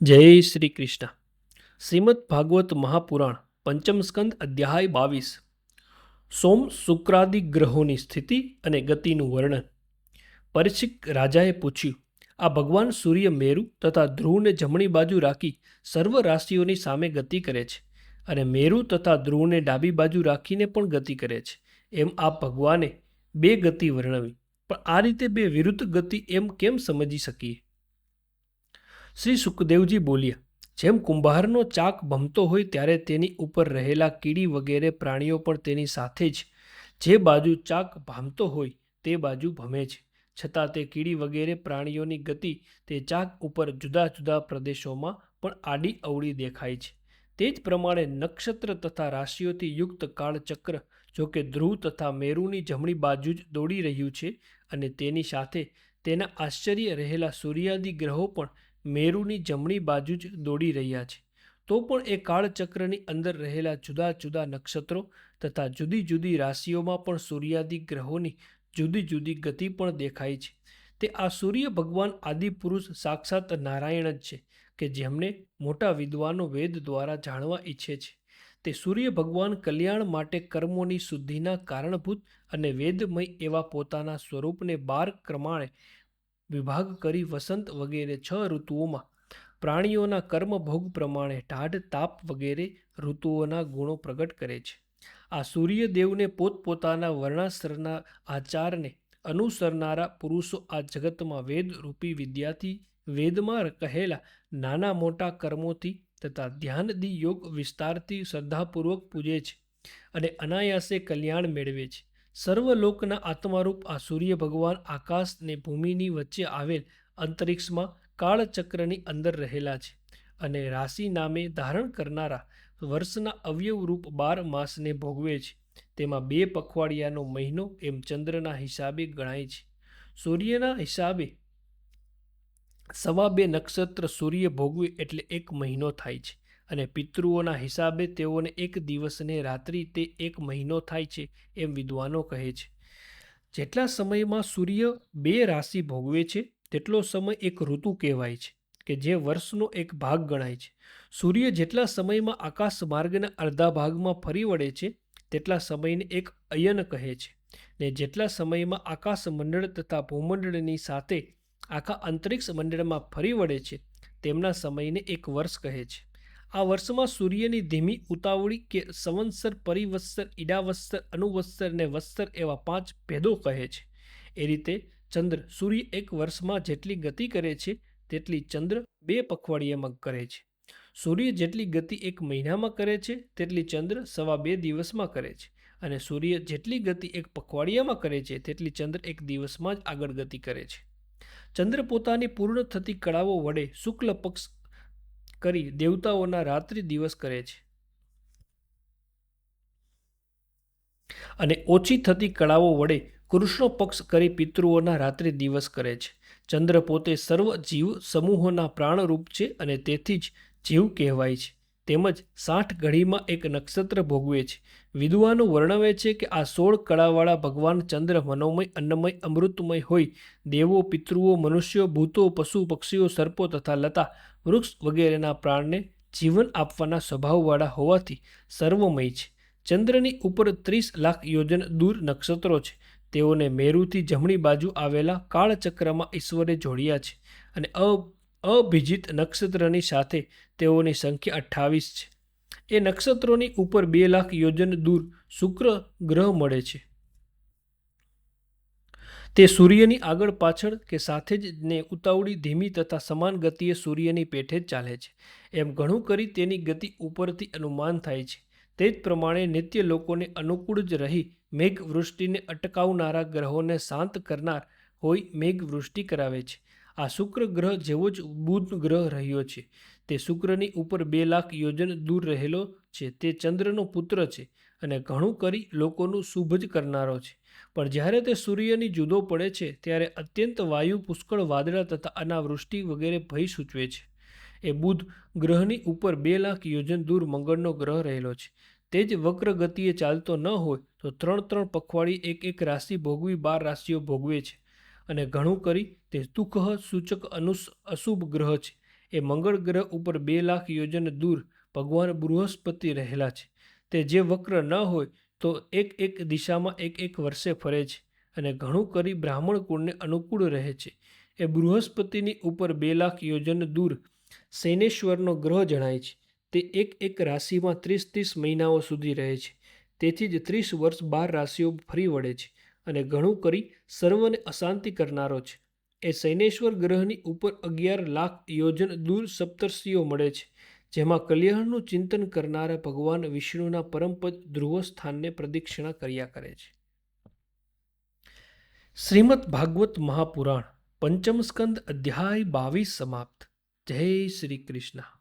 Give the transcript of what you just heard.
જય શ્રી કૃષ્ણ. શ્રીમદ ભાગવત મહાપુરાણ પંચમ સ્કંદ અધ્યાય બાવીસ. સોમ શુક્રાદિ ગ્રહોની સ્થિતિ અને ગતિનું વર્ણન. પરીક્ષિત રાજાએ પૂછ્યું, આ ભગવાન સૂર્ય મેરુ તથા ધ્રુવને જમણી બાજુ રાખી સર્વ રાશિઓની સામે ગતિ કરે છે અને મેરુ તથા ધ્રુવને ડાબી બાજુ રાખીને પણ ગતિ કરે છે. એમ આ ભગવાને બે ગતિ વર્ણવી. પણ આ રીતે બે વિરુદ્ધ ગતિ એમ કેમ સમજી શકીએ? શ્રી સુખદેવજી બોલ્યા, જેમ કુંભારનો ચાક ભમતો હોય ત્યારે તેની ઉપર રહેલા કીડી વગેરે પ્રાણીઓ પણ તેની સાથે જ, જે બાજુ ચાક ભામતો હોય તે બાજુ ભમે છે. છતાં તે કીડી વગેરે પ્રાણીઓની ગતિ તે ચાક ઉપર જુદા જુદા પ્રદેશોમાં પણ આડી અવળી દેખાય છે. તે જ પ્રમાણે નક્ષત્ર તથા રાશિઓથી યુક્ત કાળચક્ર, જો કે ધ્રુવ તથા મેરુની જમણી બાજુ જ દોડી રહ્યું છે અને તેની સાથે તેના આશ્ચર્ય રહેલા સૂર્યાદિ ગ્રહો પણ મેરુની જમણી બાજુ જ દોડી રહ્યા છે. તો પણ એ કાળચક્રની અંદર રહેલા જુદા જુદા નક્ષત્રો તથા જુદી જુદી રાશિઓમાં પણ સૂર્યાદિ ગ્રહોની જુદી જુદી ગતિ પણ દેખાય છે. તે આ સૂર્ય ભગવાન આદિપુરુષ સાક્ષાત નારાયણ જ છે કે જેમને મોટા વિદ્વાનો વેદ દ્વારા જાણવા ઈચ્છે છે. તે સૂર્ય ભગવાન કલ્યાણ માટે કર્મોની શુદ્ધિના કારણભૂત અને વેદમય એવા પોતાના સ્વરૂપને બાર પ્રમાણે વિભાગ કરી વસંત વગેરે છ ઋતુઓમાં પ્રાણીઓના કર્મભોગ પ્રમાણે ટાઢ તાપ વગેરે ઋતુઓના ગુણો પ્રગટ કરે છે. આ સૂર્યદેવને પોતપોતાના વર્ણાશ્રના આચારને અનુસરનારા પુરુષો આ જગતમાં વેદરૂપી વિદ્યાથી વેદમાં કહેલા નાના મોટા કર્મોથી તથા ધ્યાનદી યોગ વિસ્તારથી શ્રદ્ધાપૂર્વક પૂજે છે અને અનાયાસે કલ્યાણ મેળવે છે. સર્વલોકના આત્મારૂપ આ સૂર્ય ભગવાન આકાશ ને ભૂમિની વચ્ચે આવેલ અંતરિક્ષમાં કાળચક્રની અંદર રહેલા છે અને રાશિ નામે ધારણ કરનારા વર્ષના અવયવરૂપ બાર માસને ભોગવે છે. તેમાં બે પખવાડિયાનો મહિનો એમ ચંદ્રના હિસાબે ગણાય છે. સૂર્યના હિસાબે સવા બે નક્ષત્ર સૂર્ય ભોગવે એટલે એક મહિનો થાય છે. અને પિતૃઓના હિસાબે તેઓને એક દિવસને રાત્રિ તે એક મહિનો થાય છે, એમ વિદ્વાનો કહે છે. જેટલા સમયમાં સૂર્ય બે રાશિ ભોગવે છે, તેટલો સમય એક ઋતુ કહેવાય છે, કે જે વર્ષનો એક ભાગ ગણાય છે. સૂર્ય જેટલા સમયમાં આકાશ માર્ગના અડધા ભાગમાં ફરી વળે છે, તેટલા સમયને એક અયન કહે છે. ને જેટલા સમયમાં આકાશ મંડળ તથા ભૂમંડળની સાથે આખા અંતરિક્ષ મંડળમાં ફરી વળે છે, તેમના સમયને એક વર્ષ કહે છે. આ વર્ષમાં સૂર્યની ધીમી ઉતાવળી કે સંવત્સર, પરિવત્સર, ઈડાવત્સર, અનુવત્સર ને વત્સર એવા પાંચ ભેદો કહે છે. એ રીતે ચંદ્ર સૂર્ય એક વર્ષમાં જેટલી ગતિ કરે છે, તેટલી ચંદ્ર બે પખવાડિયામાં કરે છે. સૂર્ય જેટલી ગતિ એક મહિનામાં કરે છે, તેટલી ચંદ્ર સવા બે દિવસમાં કરે છે. અને સૂર્ય જેટલી ગતિ એક પખવાડિયામાં કરે છે, તેટલી ચંદ્ર એક દિવસમાં જ આગળ ગતિ કરે છે. ચંદ્ર પોતાની પૂર્ણ થતી કળાઓ વડે શુક્લ પક્ષ કરી દેવતાઓના રાત્રિ દિવસ કરે છે. અને ઓછી થતી કળાઓ વડે કૃષ્ણ પક્ષ કરી પિતૃઓના રાત્રિ દિવસ કરે છે. ચંદ્ર પોતે સર્વ જીવ સમૂહોના પ્રાણરૂપ છે અને તેથી જ જીવ કહેવાય છે. તેમજ સાઠ ઘડીમાં એક નક્ષત્ર ભોગવે છે. વિદ્વાનો વર્ણવે છે કે આ સોળ કળાવાળા ભગવાન ચંદ્ર મનોમય, અન્નમય, અમૃતમય હોય. દેવો, પિતૃઓ, મનુષ્યો, ભૂતો, પશુ, પક્ષીઓ, સર્પો તથા લતા, વૃક્ષ વગેરેના પ્રાણને જીવન આપવાના સ્વભાવવાળા હોવાથી સર્વમય છે. ચંદ્રની ઉપર ત્રીસ લાખ યોજન દૂર નક્ષત્રો છે. તેઓને મેરુથી જમણી બાજુ આવેલા કાળચક્રમાં ઈશ્વરે જોડ્યા છે અને અ અભિજિત નક્ષત્રની સાથે તેઓની સંખ્યા અઠ્ઠાવીસ છે. એ નક્ષત્રોની ઉપર બે લાખ યોજન દૂર શુક્ર ગ્રહ મળે છે. તે સૂર્યની આગળ પાછળ કે સાથે જ ને ઉતાવળી ધીમી તથા સમાન ગતિએ સૂર્યની પેઠે જ ચાલે છે. એમ ઘણું કરી તેની ગતિ ઉપરથી અનુમાન થાય છે. તે જ પ્રમાણે નિત્ય લોકોને અનુકૂળ જ રહી મેઘવૃષ્ટિને અટકાવનારા ગ્રહોને શાંત કરનાર હોય મેઘવૃષ્ટિ કરાવે છે. આ શુક્ર ગ્રહ જેવો જ બુધ ગ્રહ રહ્યો છે. તે શુક્રની ઉપર બે લાખ યોજન દૂર રહેલો છે. તે ચંદ્રનો પુત્ર છે અને ઘણું કરી લોકોનું શુભ જ કરનારો છે. પણ જ્યારે તે સૂર્યની જુદો પડે છે, ત્યારે અત્યંત વાયુ પુષ્કળ વાદળા તથા અનાવૃષ્ટિ વગેરે ભય સૂચવે છે. એ બુધ ગ્રહની ઉપર બે લાખ યોજન દૂર મંગળનો ગ્રહ રહેલો છે. તે જ વક્ર ગતિએ ચાલતો ન હોય, તો ત્રણ ત્રણ પખવાડી એક એક રાશિ ભોગવી બાર રાશિઓ ભોગવે છે. અને ઘણું કરી તે દુઃખ સૂચક અનુસ અશુભ ગ્રહ છે. એ મંગળ ગ્રહ ઉપર બે લાખ યોજન દૂર ભગવાન બૃહસ્પતિ રહેલા છે. તે જે વક્ર ન હોય તો એક એક દિશામાં એક એક વર્ષે ફરે છે અને ઘણું કરી બ્રાહ્મણ કુળને અનુકૂળ રહે છે. એ બૃહસ્પતિની ઉપર બે લાખ યોજન દૂર શૈનેશ્વરનો ગ્રહ જણાય છે. તે એક એક રાશિમાં ત્રીસ ત્રીસ મહિનાઓ સુધી રહે છે. તેથી જ ત્રીસ વર્ષ બાર રાશિઓ ફરી વળે છે. અને ઘણું કરી સર્વને અશાંતિ કરનારો છે. એ શૈનેશ્વર ગ્રહની ઉપર અગિયાર લાખ યોજન દૂર સપ્તર્ષિઓ મળે છે, જેમાં કલ્યાણનું ચિંતન કરનારા ભગવાન વિષ્ણુના પરમપદ ધ્રુવસ્થાનને પ્રદક્ષિણા કર્યા કરે છે. શ્રીમદ ભાગવત મહાપુરાણ પંચમ સ્કંદ અધ્યાય બાવીસ સમાપ્ત. જય શ્રી કૃષ્ણ.